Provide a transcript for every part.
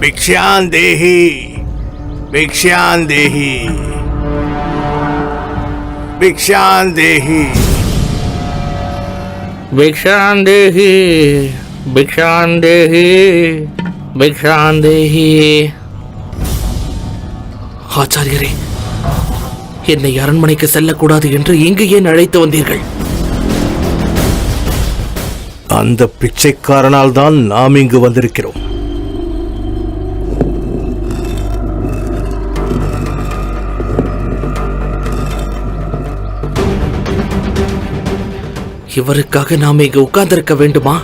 भिक्षां देहि भिक्षां देहि भिक्षां देहि भिक्षान्देहि भिक्षान्देहि भिक्षान्देहि ஆச்சாரியரே என்னை அரண்மனைக்கு செல்லக்கூடாது என்று இங்கு ஏன் அழைத்து வந்தீர்கள் அந்த பிச்சைக்காரனால் தான் நாம் இங்கு வந்திருக்கிறோம் இவருக்காக நாம் இங்கு உட்கார்ந்திருக்க வேண்டுமா?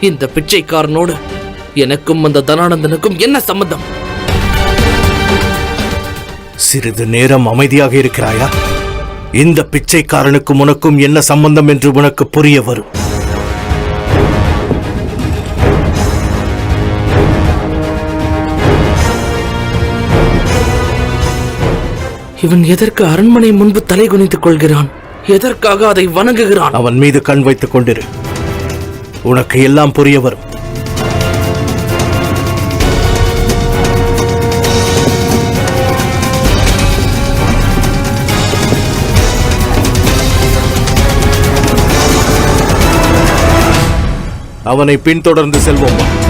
இந்த பிச்சைக்காரனோடு எனக்கும் அந்த தனானந்தனுக்கும் என்ன சம்பந்தம்? சிறிது நேரம் அமைதியாக இருக்கிறாயா? இந்த பிச்சைக்காரனுக்கும் உனக்கும் என்ன சம்பந்தம் என்று உனக்கு புரிய வரும். இவன் எதற்கு அரண்மனை முன்பு தலை குனித்துக் கொள்கிறான்? எதற்காக அதை வணங்குகிறான்? அவன் மீது கண் வைத்துக் கொண்டிரு. உனக்கு எல்லாம் புரிய வரும். அவனை பின்தொடர்ந்து செல்வோம்?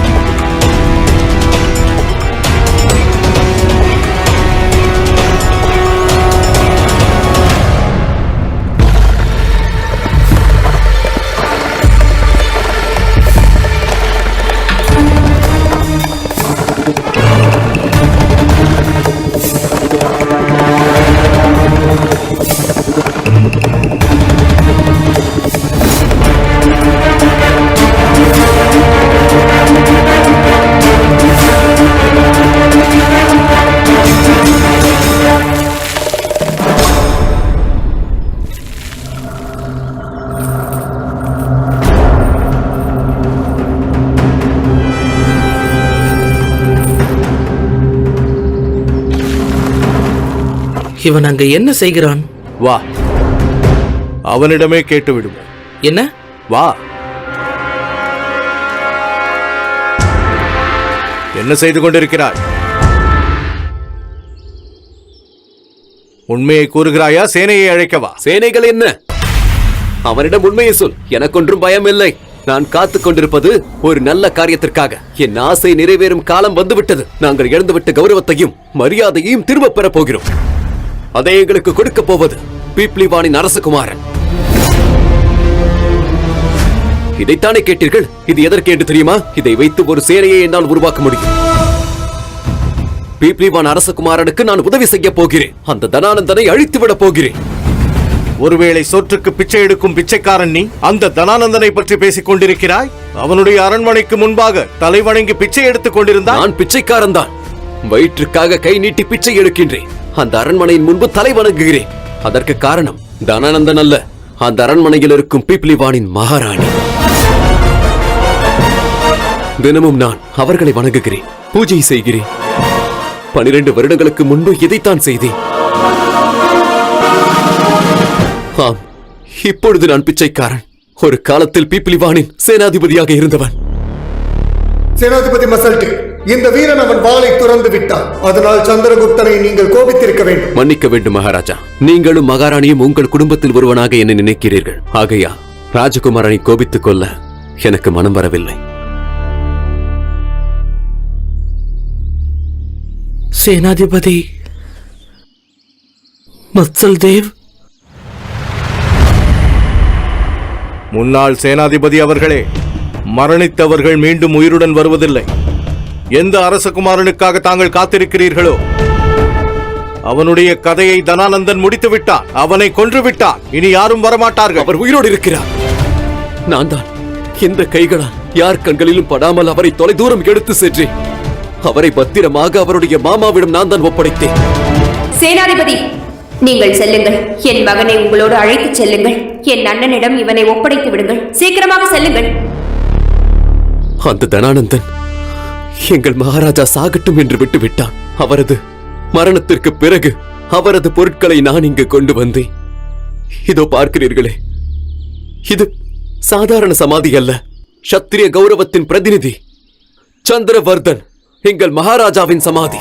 இவன் அங்க என்ன செய்கிறான்? வா. அவனிடமே கேட்டு விடுவோம் என்ன? வா. என்ன செய்து கொண்டிருக்கிறாய்? உண்மையை கூறுகிறாயா? சேனையை அழைக்கவா? சேனைகள் என்ன? அவனிடம் உண்மையை சொல். எனக்கொன்றும் பயம் இல்லை நான் காத்துக் கொண்டிருப்பது ஒரு நல்ல காரியத்திற்காக. என் ஆசை நிறைவேறும் காலம் வந்துவிட்டது. நாங்கள் இழந்துவிட்ட கௌரவத்தையும் மரியாதையையும் திரும்பப் பெறப் போகிறோம். அதை எங்களுக்கு கொடுக்கப் போவது பீப்ளிவானின் அரசகுமாரன் இதைத்தானே கேட்டீர்கள்? இது எதற்கு என்று தெரியுமா? இதை வைத்து ஒரு சேனையை என்னால் உருவாக்க முடியும். பீப்ளிவான் அரசகுமாரனுக்கு நான் உதவி செய்ய போகிறேன். அந்த தனானந்தனை அழித்து விடப் போகிறேன். ஒருவேளை சொற்றுக்கு பிச்சை எடுக்கும் பிச்சைக்காரன் நீ அந்த தனானந்தனை பற்றி பேசிக் கொண்டிருக்கிறாய்? அவனுடைய அரண்மனைக்கு முன்பாக தலை வணங்கி பிச்சை எடுத்துக் கொண்டிருந்தான் நான் பிச்சைக்காரன் தான். வயிற்றுக்காக கை நீட்டி பிச்சை எடுக்கின்றேன். அந்த அரண்மனையின் முன்பு தலை வணங்குகிறேன். அதற்கு காரணம் தனானந்தன் அல்ல. அந்த அரண்மனையில் இருக்கும் பீப்ளிவானின் மகாராணி. தினமும் நான் அவர்களை வணங்குகிறேன் பூஜை செய்கிறேன். பனிரெண்டு வருடங்களுக்கு முன்பு இதைத்தான் செய்தேன். ஆம் இப்பொழுது நான் பிச்சைக்காரன். ஒரு காலத்தில் பீப்ளிவானின் சேனாதிபதியாக இருந்தவன். சேனாதிபதி மசல்டி இந்த வீரன் அவன் வாளை துறந்து விட்டான். அதனால் சந்திரகுப்தனை நீங்கள் கோபித்திருக்க வேண்டும். மன்னிக்க வேண்டும் மகாராஜா. நீங்களும் மகாராணியும் உங்கள் குடும்பத்தில் ஒருவனாக என்னை நினைக்கிறீர்கள். ஆகையா ராஜகுமாரனை கோபித்துக் கொள்ள எனக்கு மனம் வரவில்லை. சேனாதிபதி மத்சல் தேவ் முன்னாள் சேனாதிபதி அவர்களே மரணித்தவர்கள் மீண்டும் உயிருடன் வருவதில்லை. எந்த அரசகுமாரனுக்காக தாங்கள் காத்திருக்கிறீர்களோ? அவனுடைய கதையை தனானந்தன் முடித்து விட்டான் அவனை கொன்று விட்டான் இனி யாரும் வரமாட்டார்கள். அவர் உயிரோடு இருக்கிறார். நான் தான். இந்த கைகளால் யார் கண்களிலும் படாமல் அவரை தொலைதூரம் எடுத்து சென்றேன். அவரை பத்திரமாக அவருடைய மாமாவிடம் நான் தான் ஒப்படைத்தேன். சேனாதிபதி நீங்கள் செல்லுங்கள். என் மகனை உங்களோடு அழைத்துச் செல்லுங்கள். என் அண்ணனிடம் இவனை ஒப்படைத்து விடுங்கள். சீக்கிரமாக செல்லுங்கள். அந்த தனானந்தன். எங்கள் மகாராஜா சாகட்டும் என்று விட்டுவிட்டான். அவரது மரணத்திற்கு பிறகு அவரது பொருட்களை நான் இங்கு கொண்டு வந்தேன். இதோ பார்க்கிறீர்களே இது சாதாரண சமாதி அல்ல. சத்திரிய கௌரவத்தின் பிரதிநிதி சந்திரவர்தன் எங்கள் மகாராஜாவின் சமாதி.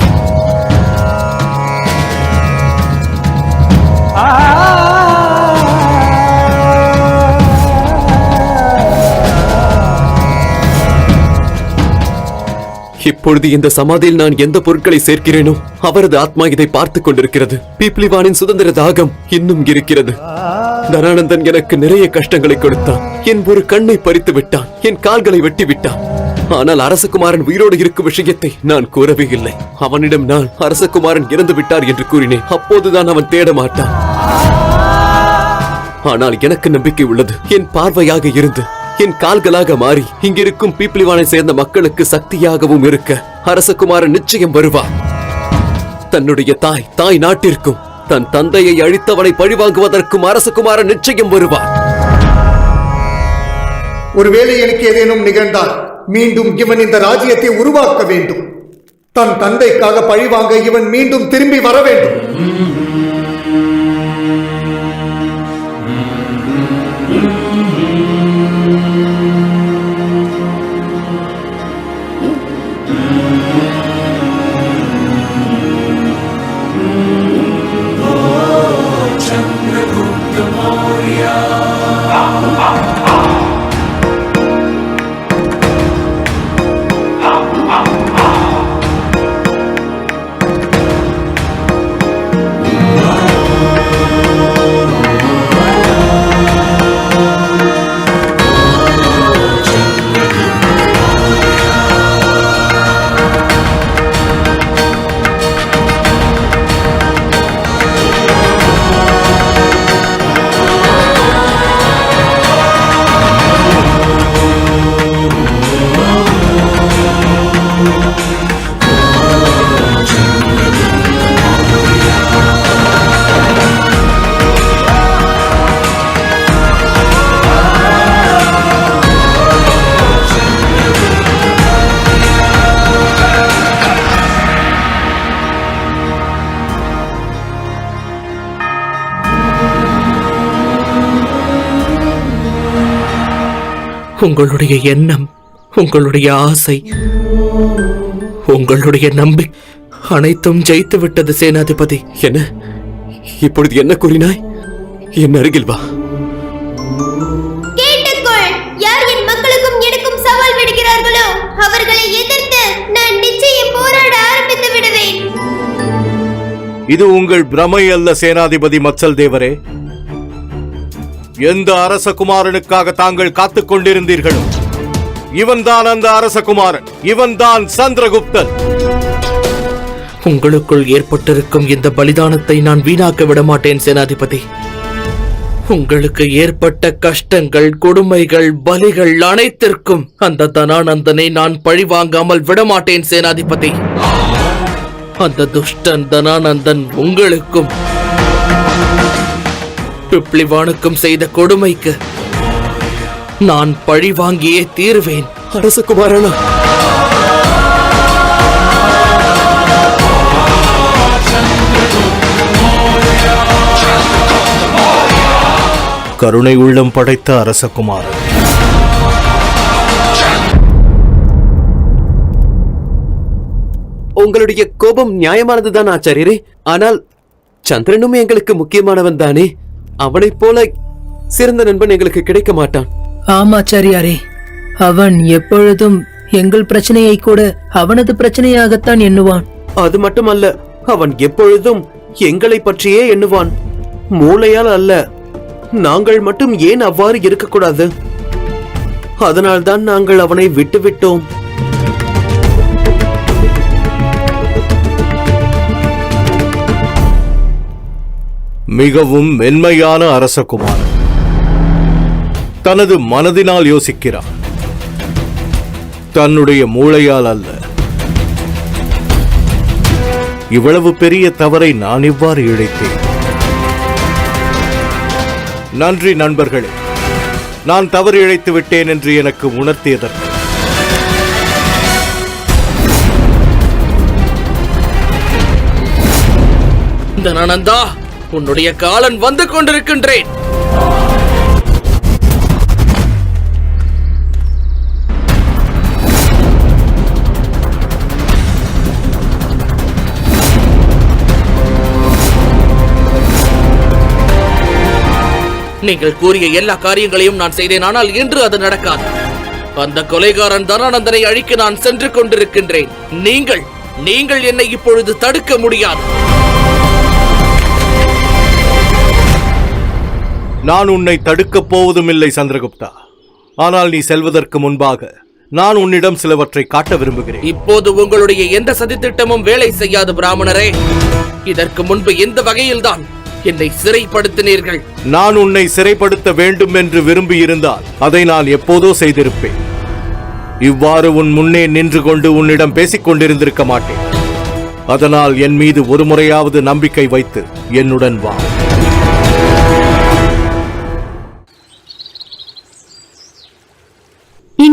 இப்பொழுது இந்த சமாதியில் நான் எந்த பொருட்களை சேர்க்கிறேனோ அவரது ஆத்மா இதை பார்த்துக் கொண்டிருக்கிறது. பீப்ளிவானின் சுதந்திர தாகம் இன்னும் இருக்கிறது. தனானந்தன் எனக்கு நிறைய கஷ்டங்களை கொடுத்தான். என் ஒரு கண்ணை பறித்து விட்டான். என் கால்களை வெட்டி விட்டான். ஆனால் அரசகுமாரன் உயிரோடு இருக்கும் விஷயத்தை நான் கூறவே இல்லை அவனிடம் நான் அரசகுமாரன் இறந்து விட்டார் என்று கூறினேன். அப்போதுதான் அவன் தேட மாட்டான். ஆனால் எனக்கு நம்பிக்கை உள்ளது. என் பார்வையாக இருந்து என் கால்களாக மாறி இங்கிருக்கும் பீப்ளிவானை சேர்ந்த மக்களுக்கு சக்தியாகவும் இருக்க அரசகுமாரன் நிச்சயம் வருவார் தன்னுடைய தாய் தாய் நாட்டிற்கும் தன் தந்தையை அழித்தவனை பழிவாங்குவதற்கும் அரசகுமாரன் நிச்சயம் வருவார் ஒருவேளை எனக்கு ஏதேனும் நிகழ்ந்தால் மீண்டும் இவன் இந்த ராஜ்யத்தை உருவாக்க வேண்டும். தன் தந்தைக்காக பழிவாங்க இவன் மீண்டும் திரும்பி வர வேண்டும். உங்களுடைய எண்ணம் உங்களுடைய ஆசை உங்களுடைய நம்பி அனைத்தும் ஜெயித்து விட்டது சேனாதிபதி. என்ன? இப்பொழுது என்ன கூறினாய்? என் அருகில் வா. கேட்டுக்கொள். யார் என் மக்களுக்கும் எனக்கும் சவால் விடுகிறார்களோ அவர்களை எதிர்த்து நான் நிச்சயம் போராட ஆரம்பித்து விடுவேன். இது உங்கள் பிரமை அல்ல சேனாதிபதி மத்சல் தேவரே. எந்த அரசகுமாரனுக்காக தாங்கள் காத்துக் கொண்டிருந்தீர்களோ? இவன்தான் அந்த அரசகுமாரன். இவன்தான் சந்திரகுப்தன். உங்களுக்குள் ஏற்பட்டிருக்கும் இந்த பலிதானத்தை நான் வீணாக்க விடமாட்டேன் சேனாதிபதி. உங்களுக்கு ஏற்பட்ட கஷ்டங்கள் கொடுமைகள் பலிகள் அனைத்திற்கும் அந்த தனானந்தனை நான் பழிவாங்காமல் விடமாட்டேன் சேனாதிபதி. அந்த துஷ்டன் தனானந்தன் உங்களுக்கும். பிப்ளிவானுக்கும் செய்த கொடுமைக்கு நான் பழி வாங்கியே தீர்வேன். அரசகுமாரனா? கருணை உள்ளம் படைத்த அரசகுமாரன். உங்களுடைய கோபம் நியாயமானதுதான் ஆச்சாரியரே. ஆனால் சந்திரனும் எங்களுக்கு முக்கியமானவன் தானே. அவனைப் போல சிறந்த நண்பன் எங்களுக்கு கிடைக்க மாட்டான். ஆமாச்சாரியாரே அவன் எப்பொழுதும் எங்கள் பிரச்சனையை கூட அவனது பிரச்சனையாகத்தான் எண்ணுவான். அது மட்டுமல்ல அவன் எப்பொழுதும் எங்களை பற்றியே எண்ணுவான். மூளையால் அல்ல நாங்கள் மட்டும் ஏன் அவ்வாறு இருக்கக்கூடாது? அதனால்தான் நாங்கள் அவனை விட்டுவிட்டோம். மிகவும் மென்மையான அரசகுமாரன். தனது மனதினால் யோசிக்கிறான். தன்னுடைய மூளையால் அல்ல. இவ்வளவு பெரிய தவறை நான் இவ்வாறு இழைத்தேன். நன்றி நண்பர்களே. நான் தவறு இழைத்து விட்டேன் என்று எனக்கு உணர்த்தியதற்கு. தனானந்தா உன்னுடைய காலன் வந்து கொண்டிருக்கின்றேன். நீங்கள் கூறிய எல்லா காரியங்களையும் நான் செய்தேன் ஆனால் இன்று அது நடக்காது. அந்த கொலைகாரன் தனானந்தனை அழிக்க நான் சென்று கொண்டிருக்கின்றேன். நீங்கள் நீங்கள் என்னை இப்பொழுது தடுக்க முடியாது. நான் உன்னை தடுக்கப் போவதுமில்லை சந்திரகுப்தா. ஆனால் நீ செல்வதற்கு முன்பாக நான் உன்னிடம் சிலவற்றை காட்ட விரும்புகிறேன். இப்போது உங்களுடைய எந்த சதித்திட்டமும் வேலை செய்யாது பிராமணரே இதற்கு முன்பு எந்த வகையில்தான் என்னை சிறைப்படுத்தினீர்கள்? நான் உன்னை சிறைப்படுத்த வேண்டும் என்று விரும்பியிருந்தால் அதை நான் எப்போதோ செய்திருப்பேன். இவ்வாறு உன் முன்னே நின்று கொண்டு உன்னிடம் பேசிக் கொண்டிருந்திருக்க மாட்டேன். அதனால் என் மீது ஒரு முறையாவது நம்பிக்கை வைத்து என்னுடன் வா.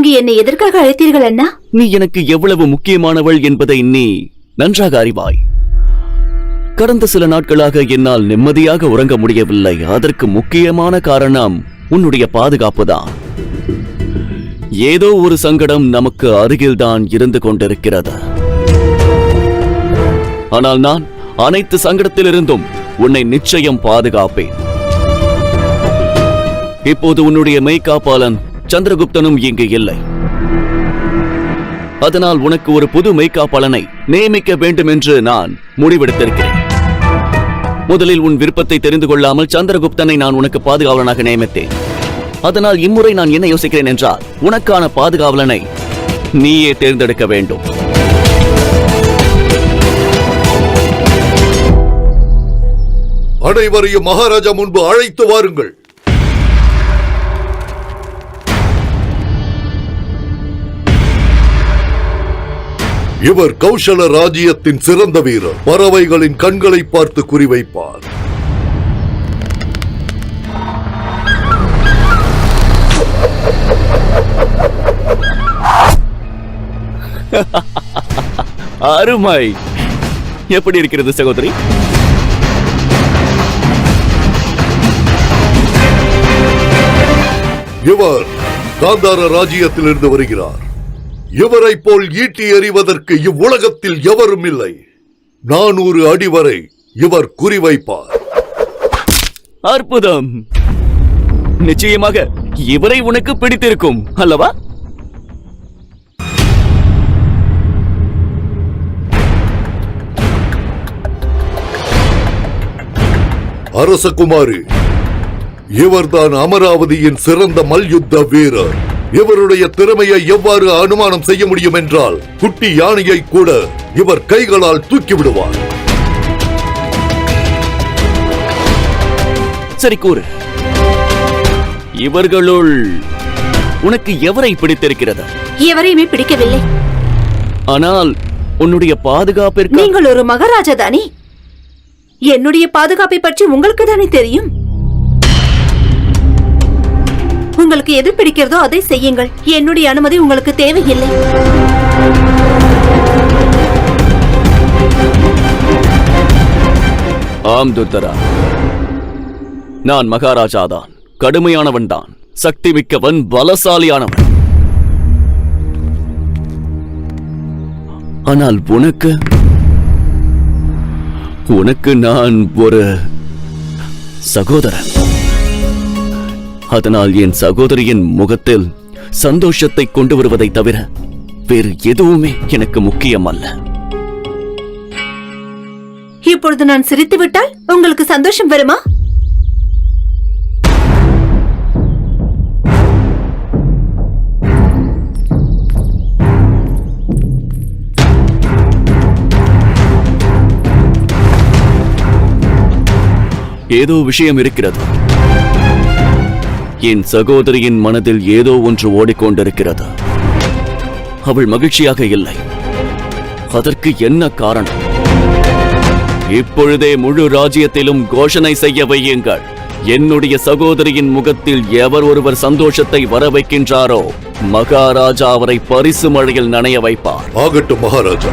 இங்கு என்னை எதற்காக அழைத்தீர்கள் அண்ணா? நீ எனக்கு எவ்வளவு முக்கியமானவள் என்பதை நீ நன்றாக அறிவாய். கடந்த சில நாட்களாக என்னால் நிம்மதியாக உறங்க முடியவில்லை. அதற்கு முக்கியமான காரணம் உன்னுடைய பாதுகாப்புதான் ஏதோ ஒரு சங்கடம் நமக்கு அருகில்தான் இருந்து கொண்டிருக்கிறது. ஆனால் நான் அனைத்து சங்கடத்திலிருந்தும் உன்னை நிச்சயம் பாதுகாப்பேன். இப்போது உன்னுடைய மெய்காப்பாளன் சந்திரகுப்தனும் இங்கு இல்லை. அதனால் உனக்கு ஒரு புது மெய்காப்பாளனை நியமிக்க வேண்டும் என்று நான் முடிவெடுத்திருக்கிறேன். முதலில் உன் விருப்பத்தை தெரிந்து கொள்ளாமல் சந்திரகுப்தனை நான் உனக்கு பாதுகாவலனாக நியமித்தேன். அதனால் இம்முறை நான் என்ன யோசிக்கிறேன் என்றால் உனக்கான பாதுகாவலனை நீயே தேர்ந்தெடுக்க வேண்டும். அனைவரையும் மகாராஜா முன்பு அழைத்து வாருங்கள். இவர் கௌசல ராஜ்யத்தின் சிறந்த வீரர். பறவைகளின் கண்களை பார்த்து குறிவைப்பார் அருமை. எப்படி இருக்கிறது சகோதரி? இவர் காந்தார ராஜ்யத்திலிருந்து வருகிறார். இவரை போல் ஈட்டி எறிவதற்கு இவ்வுலகத்தில் எவரும் இல்லை. நானூறு அடி வரை இவர் குறிவைப்பார் அற்புதம். நிச்சயமாக இவரை உனக்கு பிடித்திருக்கும் அல்லவா? அரசகுமாரி இவர்தான் அமராவதியின் சிறந்த மல்யுத்த வீரர். இவருடைய திறமையை எவ்வாறு அனுமானம் செய்ய முடியும் என்றால் குட்டி யானையை கூட இவர் கைகளால் தூக்கி விடுவார். சரி கூறு. இவர்களுள் உனக்கு எவரை பிடித்திருக்கிறது? எவரையுமே பிடிக்கவில்லை. ஆனால் உன்னுடைய பாதுகாப்பிற்கு நீங்கள் ஒரு மகாராஜா தானே? என்னுடைய பாதுகாப்பை பற்றி உங்களுக்கு தானே தெரியும்? உங்களுக்கு எது பிடிக்கிறதோ அதை செய்யுங்கள். என்னுடைய அனுமதி உங்களுக்கு தேவையில்லை. ஆம் துர்தரா. நான் மகாராஜாதான். கடுமையானவன் தான். சக்தி மிக்கவன் பலசாலியானவன். ஆனால் உனக்கு உனக்கு நான் ஒரு சகோதரன். அதனால் என் சகோதரியின் முகத்தில் சந்தோஷத்தை கொண்டு வருவதை தவிர வேறு எதுவுமே எனக்கு முக்கியம் அல்ல இப்பொழுது நான் சிரித்து விட்டால் உங்களுக்கு சந்தோஷம் வருமா? ஏதோ விஷயம் இருக்கிறது. என் சகோதரியின் மனதில் ஏதோ ஒன்று ஓடிக்கொண்டிருக்கிறது. அவள் மகிழ்ச்சியாக இல்லை. அதற்கு என்ன காரணம்? இப்பொழுதே முழு ராஜ்யத்திலும் கோஷனை செய்ய வையுங்கள். என்னுடைய சகோதரியின் முகத்தில் எவர் ஒருவர் சந்தோஷத்தை வர வைக்கின்றாரோ மகாராஜா அவரை பரிசு மழையில் நனைய வைப்பார். ஆகட்டும் மகாராஜா.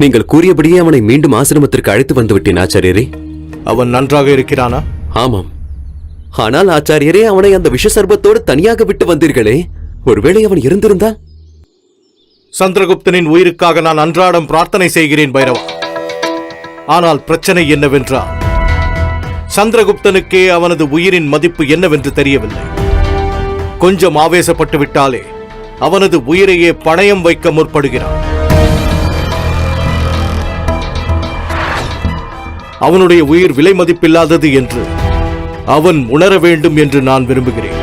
நீங்கள் கூறியபடியே அவனை மீண்டும் ஆசிரமத்திற்கு அழைத்து வந்து விட்டேன் ஆச்சாரியரே. அவன் நன்றாக இருக்கிறானா? ஆமாம். ஆனால் ஆச்சாரியரே அவனை அந்த விஷ சர்பத்தோடு தனியாக விட்டு வந்தீர்களே. ஒருவேளை அவன் இருந்திருந்தால் சந்திரகுப்தனின் உயிருக்காக நான் அன்றாடம் பிரார்த்தனை செய்கிறேன் பைரவா. ஆனால் பிரச்சனை என்னவென்றால் சந்திரகுப்தனுக்கே அவனது உயிரின் மதிப்பு என்னவென்று தெரியவில்லை. கொஞ்சம் ஆவேசப்பட்டு விட்டாலே அவனது உயிரையே பணயம் வைக்க முற்படுகிறான். அவனுடைய உயிர் விலை மதிப்பில்லாதது என்று அவன் உணர வேண்டும் என்று நான் விரும்புகிறேன்.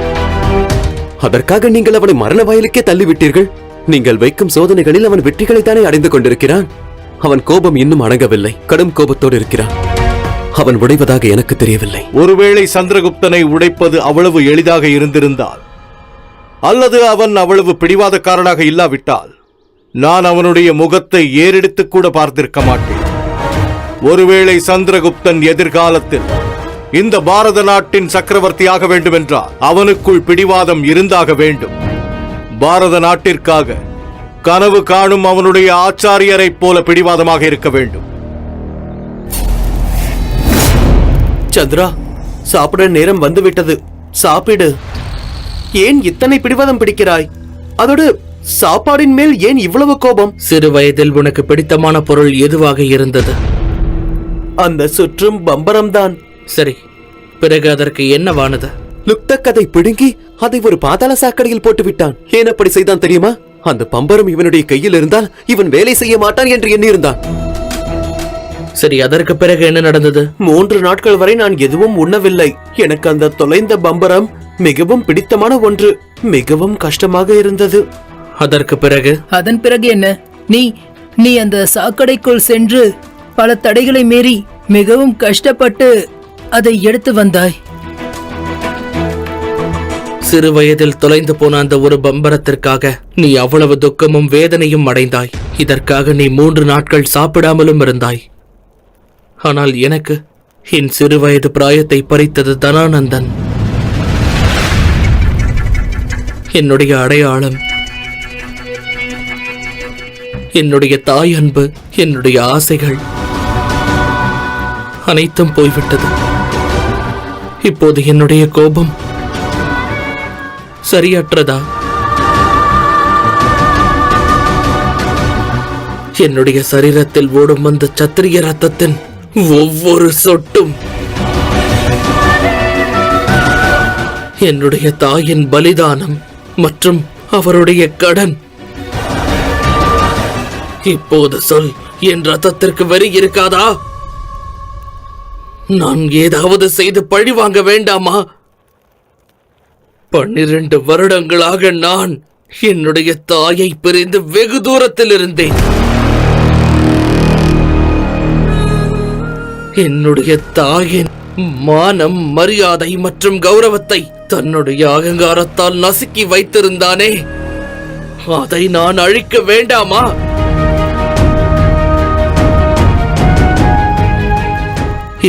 அதற்காக நீங்கள் அவனை மரண வயலுக்கே தள்ளிவிட்டீர்கள். நீங்கள் வைக்கும் சோதனைகளில் அவன் வெற்றிகளைத்தானே அடைந்து கொண்டிருக்கிறான். அவன் கோபம் இன்னும் அடங்கவில்லை. கடும் கோபத்தோடு இருக்கிறான். அவன் உடைவதாக எனக்கு தெரியவில்லை. ஒருவேளை சந்திரகுப்தனை உடைப்பது அவ்வளவு எளிதாக இருந்திருந்தால் அல்லது அவன் அவ்வளவு பிடிவாதக்காரனாக இல்லாவிட்டால் நான் அவனுடைய முகத்தை ஏறெடுத்து கூட பார்த்திருக்க மாட்டேன். ஒருவேளை சந்திரகுப்தன் எதிர்காலத்தில் இந்த பாரத நாட்டின் சக்கரவர்த்தியாக வேண்டுமென்றால் அவனுக்குள் பிடிவாதம் இருந்தாக வேண்டும். பாரத நாட்டிற்காக கனவு காணும் அவனுடைய ஆச்சாரியரைப் போல பிடிவாதமாக இருக்க வேண்டும். சந்திரா சாப்பிட நேரம் வந்துவிட்டது. சாப்பிடு. ஏன் இத்தனை பிடிவாதம் பிடிக்கிறாய்? அதோடு சாப்பாடின் மேல் ஏன் இவ்வளவு கோபம்? சிறு வயதில் உனக்கு பிடித்தமான பொருள் எதுவாக இருந்தது? அந்த சுற்றும் பம்பரம்தான். சரி பிறகு அதற்கு என்னவானது? லுக்த கதை பிடுங்கி அதை ஒரு பாதாள சாக்கடையில் போட்டு விட்டான் ஏன் அப்படி செய்தான் தெரியுமா? அந்த பம்பரம் இவனுடைய கையில் இருந்தால் இவன் வேலை செய்ய மாட்டான் என்று எண்ணியிருந்தான். சரி அதற்கு பிறகு என்ன நடந்தது? மூன்று நாட்கள் வரை நான் எதுவும் உண்ணவில்லை. எனக்கு அந்த தொலைந்த பம்பரம் மிகவும் பிடித்தமான ஒன்று மிகவும் கஷ்டமாக இருந்தது. அதற்கு பிறகு? அதன் பிறகு என்ன? நீ நீ அந்த சாக்கடைக்குள் சென்று பல தடைகளை மீறி மிகவும் கஷ்டப்பட்டு அதை எடுத்து வந்தாய். சிறு வயதில் தொலைந்து போன அந்த ஒரு பம்பரத்திற்காக நீ அவ்வளவு துக்கமும் வேதனையும் அடைந்தாய். இதற்காக நீ மூன்று நாட்கள் சாப்பிடாமலும் இருந்தாய். ஆனால் எனக்கு என் சிறு வயது பிராயத்தை பறித்தது தனானந்தன். என்னுடைய அடையாளம் என்னுடைய தாய் அன்பு என்னுடைய ஆசைகள். அனைத்தும் போய்விட்டது. இப்போது என்னுடைய கோபம் சரியற்றதா? என்னுடைய சரீரத்தில் ஓடும் அந்த சத்திரிய ரத்தத்தின் ஒவ்வொரு சொட்டும் என்னுடைய தாயின் பலிதானம் மற்றும் அவருடைய கடன். இப்போது சொல் என் ரத்தத்திற்கு வரி இருக்காதா? நான் ஏதாவது செய்து பழி வாங்க வேண்டாமா? பன்னிரண்டு வருடங்களாக நான் என்னுடைய தாயை பிரிந்து வெகு தூரத்தில் இருந்தேன். என்னுடைய தாயின் மானம் மரியாதை மற்றும் கௌரவத்தை தன்னுடைய அகங்காரத்தால் நசுக்கி வைத்திருந்தானே. அதை நான் அழிக்க வேண்டாமா?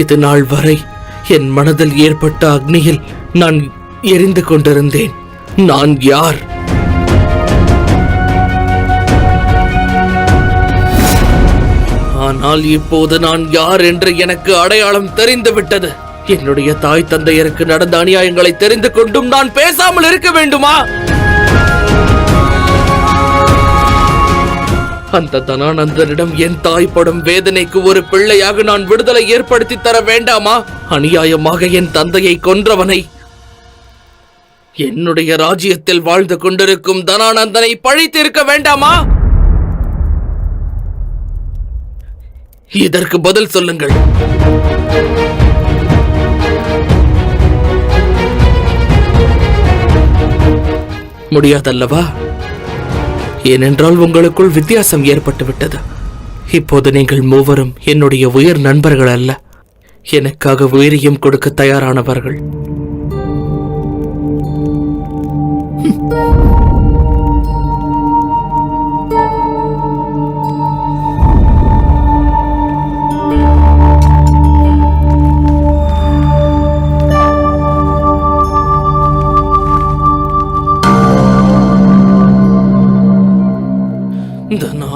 இது நாள் வரை என் மனதில் ஏற்பட்ட அக்னியில் நான் எரிந்து கொண்டிருந்தேன். நான் யார்? ஆனால் இப்போது நான் யார் என்று எனக்கு அடையாளம் தெரிந்துவிட்டது. என்னுடைய தாய் தந்தையருக்கு நடந்த அநியாயங்களை தெரிந்து கொண்டும் நான் பேசாமல் இருக்க வேண்டுமா? அந்த தனானந்தனிடம் என் தாய் படும் வேதனைக்கு ஒரு பிள்ளையாக நான் விடுதலை ஏற்படுத்தி தர வேண்டாமா? அநியாயமாக என் தந்தையை கொன்றவனை. என்னுடைய ராஜ்யத்தில் வாழ்ந்து கொண்டிருக்கும் தனானந்தனை பழித்திருக்க வேண்டாமா? இதற்கு பதில் சொல்லுங்கள். முடியாதல்லவா? ஏனென்றால் உங்களுக்குள் வித்தியாசம் ஏற்பட்டுவிட்டது. இப்போது நீங்கள் மூவரும் என்னுடைய உயர் நண்பர்கள் அல்ல. எனக்காக உயிரையும் கொடுக்க தயாரானவர்கள்.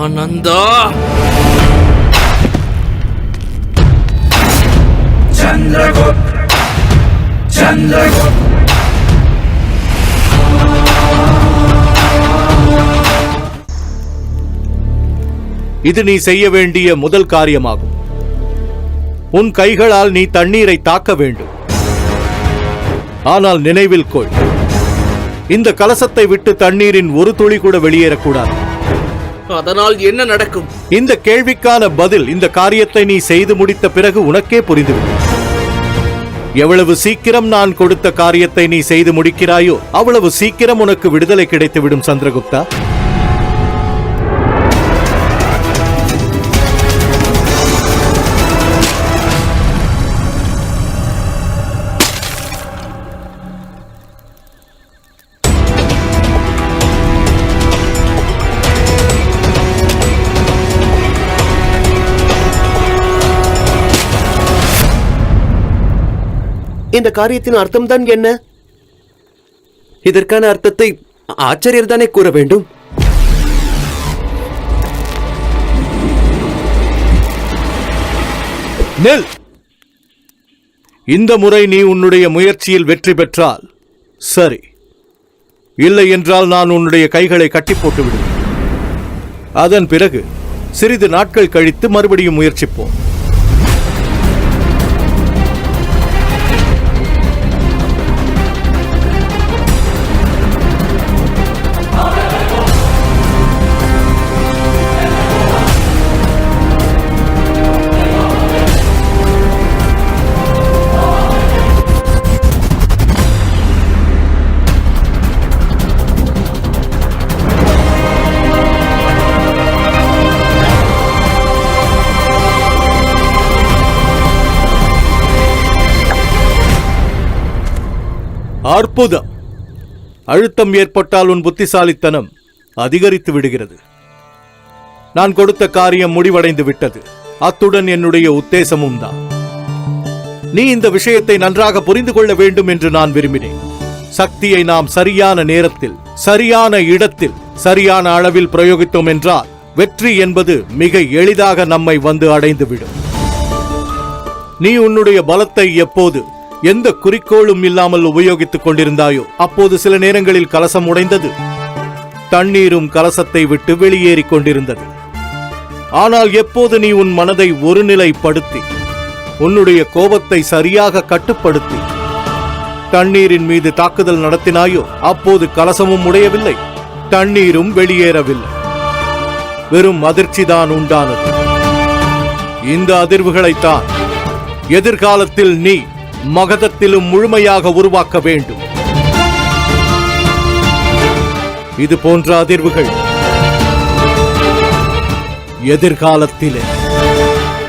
தனானந்தா இது நீ செய்ய வேண்டிய முதல் காரியமாகும். உன் கைகளால் நீ தண்ணீரை தாக்க வேண்டும். ஆனால் நினைவில் கொள். இந்த கலசத்தை விட்டு தண்ணீரின் ஒரு துளி கூட வெளியேறக்கூடாது. அதனால் என்ன நடக்கும்? இந்த கேள்விக்கான பதில் இந்த காரியத்தை நீ செய்து முடித்த பிறகு உனக்கே புரிந்துவிடும். எவ்வளவு சீக்கிரம் நான் கொடுத்த காரியத்தை நீ செய்து முடிக்கிறாயோ அவ்வளவு சீக்கிரம் உனக்கு விடுதலை கிடைத்துவிடும் சந்திரகுப்தா. இந்த காரியத்தின் அர்த்தம்தான் என்ன? இதற்கான அர்த்தத்தை ஆச்சரியர் தானே கூற வேண்டும்? நெல்! இந்த முறை நீ உன்னுடைய முயற்சியில் வெற்றி பெற்றால் சரி. இல்லை என்றால் நான் உன்னுடைய கைகளை கட்டி போட்டு விடுவேன் அதன் பிறகு சிறிது நாட்கள் கழித்து மறுபடியும் முயற்சிப்போம். அற்புதம். அழுத்தம் ஏற்பட்டால் உன் புத்திசாலித்தனம் அதிகரித்து விடுகிறது. நான் கொடுத்த காரியம் முடிவடைந்து விட்டது. அத்துடன் என்னுடைய உத்தேசமும் தான். நீ இந்த விஷயத்தை நன்றாக புரிந்து கொள்ள வேண்டும் என்று நான் விரும்பினேன். சக்தியை நாம் சரியான நேரத்தில் சரியான இடத்தில் சரியான அளவில் பிரயோகித்தோம் என்றால் வெற்றி என்பது மிக எளிதாக நம்மை வந்து அடைந்துவிடும். நீ உன்னுடைய பலத்தை எப்போது எந்த குறிக்கோளும் இல்லாமல் உபயோகித்துக் கொண்டிருந்தாயோ? அப்போது சில நேரங்களில் கலசம் உடைந்தது. தண்ணீரும் கலசத்தை விட்டு வெளியேறிக் கொண்டிருந்தது. ஆனால் எப்போது நீ உன் மனதை ஒருநிலைப்படுத்தி உன்னுடைய கோபத்தை சரியாக கட்டுப்படுத்தி தண்ணீரின் மீது தாக்குதல் நடத்தினாயோ? அப்போது கலசமும் உடையவில்லை தண்ணீரும் வெளியேறவில்லை. வெறும் அதிர்ச்சிதான் உண்டானது. இந்த அதிர்வுகளைத்தான் எதிர்காலத்தில் நீ மகதத்திலும் முழுமையாக உருவாக்க வேண்டும். இது போன்ற அதிர்வுகள் எதிர்காலத்திலே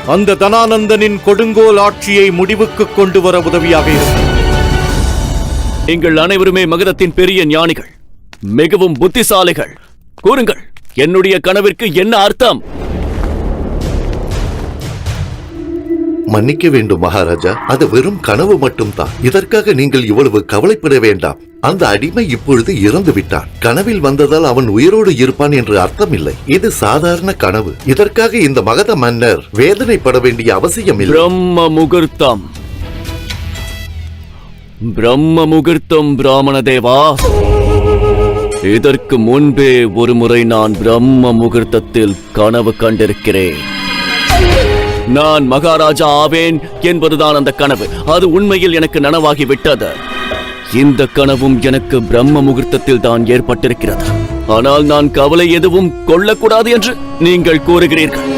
அந்த தனானந்தனின் கொடுங்கோல் ஆட்சியை முடிவுக்கு கொண்டு வர உதவியாக இருக்கும். நீங்கள் அனைவருமே மகதத்தின் பெரிய ஞானிகள் மிகவும் புத்திசாலிகள். கூறுங்கள் என்னுடைய கனவிற்கு என்ன அர்த்தம்? மன்னிக்க வேண்டும் மகாராஜா. அது வெறும் கனவு மட்டும்தான். இதற்காக நீங்கள் இவ்வளவு கவலைப்பட வேண்டாம். அந்த அடிமை இப்பொழுது இறந்து விட்டான். கனவில் வந்ததால் அவன் உயிரோடு இருப்பான் என்று அர்த்தம் இல்லை இது சாதாரண கனவு. இதற்காக இந்த மகத மன்னர் வேதனைப்பட வேண்டிய அவசியம் இல்லை பிரம்ம முகூர்த்தம். பிரம்ம முகூர்த்தம் பிராமண தேவா. இதற்கு முன்பே ஒரு முறை நான் பிரம்ம முகூர்த்தத்தில் கனவு கண்டிருக்கிறேன். நான் மகாராஜா ஆவேன் என்பதுதான் அந்த கனவு. அது உண்மையில் எனக்கு நனவாகி விட்டது. இந்த கனவும் எனக்கு பிரம்ம முகூர்த்தத்தில் தான் ஏற்பட்டிருக்கிறது. ஆனால் நான் கவலை எதுவும் கொள்ளக்கூடாது என்று நீங்கள் கூறுகிறீர்கள்.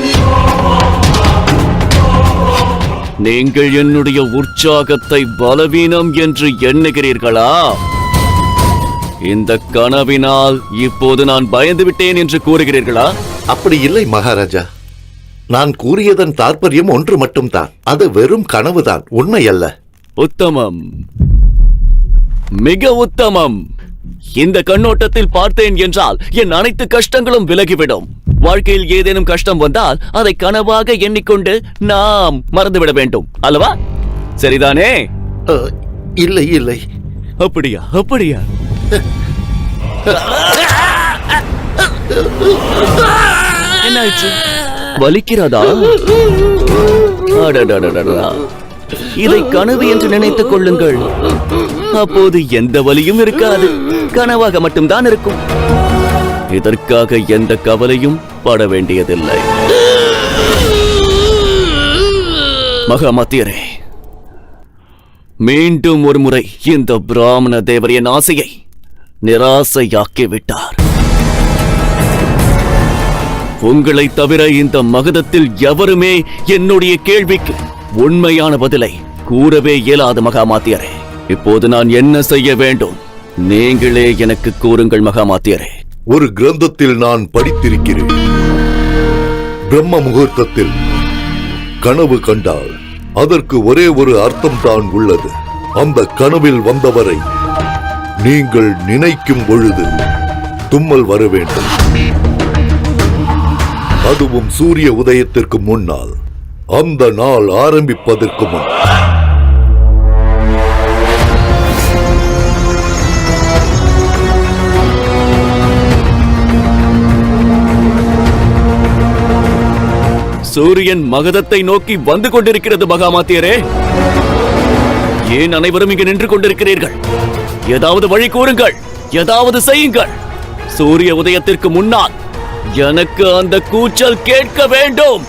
நீங்கள் என்னுடைய உற்சாகத்தை பலவீனம் என்று எண்ணுகிறீர்களா? இந்த கனவினால் இப்போது நான் பயந்து விட்டேன் என்று கூறுகிறீர்களா? அப்படி இல்லை மகாராஜா. நான் கூறியதன் தாற்பயம் ஒன்று மட்டும்தான். அது வெறும் கனவுதான் உண்மை அல்ல உத்தமம். மிக உத்தமம். இந்த கண்ணோட்டத்தில் பார்த்தேன் என்றால் என் அனைத்து கஷ்டங்களும் விலகிவிடும். வாழ்க்கையில் ஏதேனும் கஷ்டம் வந்தால் அதை கனவாக எண்ணிக்கொண்டு நாம் மறந்துவிட வேண்டும். அல்லவா? சரிதானே? இல்லை இல்லை. அப்படியா அப்படியா? என்னாச்சு? வலிக்கிறதா? இதை கனவு என்று நினைத்துக் கொள்ளுங்கள் அப்போது எந்த வலியும் இருக்காது கனவாக மட்டும்தான் இருக்கும் இதற்காக எந்த கவலையும் பட வேண்டியதில்லை மகாமத்தியரே மீண்டும் ஒரு முறை இந்த பிராமண தேவர் என் ஆசையை நிராசையாக்கி விட்டார் உங்களை தவிர இந்த மகதத்தில் எவருமே என்னுடைய கேள்விக்கு உண்மையான பதிலை கூறவே இயலாது மகாமாத்தியரே. இப்போது நான் என்ன செய்ய வேண்டும்? நீங்களே எனக்கு கூறுங்கள் மகாமாத்தியரே. ஒரு கிரந்தத்தில் நான் படித்திருக்கிறேன். பிரம்ம முகூர்த்தத்தில் கனவு கண்டால் அதற்கு ஒரே ஒரு அர்த்தம் தான் உள்ளது. அந்த கனவில் வந்தவரை நீங்கள் நினைக்கும் பொழுது தும்மல் வர வேண்டும். அதுவும் சூரிய உதயத்திற்கு முன்னால் அந்த நாள் ஆரம்பிப்பதற்கு முன். சூரியன் மகதத்தை நோக்கி வந்து கொண்டிருக்கிறது மகாமாத்தியரே. ஏன் அனைவரும் இங்கு நின்று கொண்டிருக்கிறீர்கள்? ஏதாவது வழி கூறுங்கள் ஏதாவது செய்யுங்கள். சூரிய உதயத்திற்கு முன்னால் எனக்கு அந்த கூச்சல் கேட்க வேண்டும்.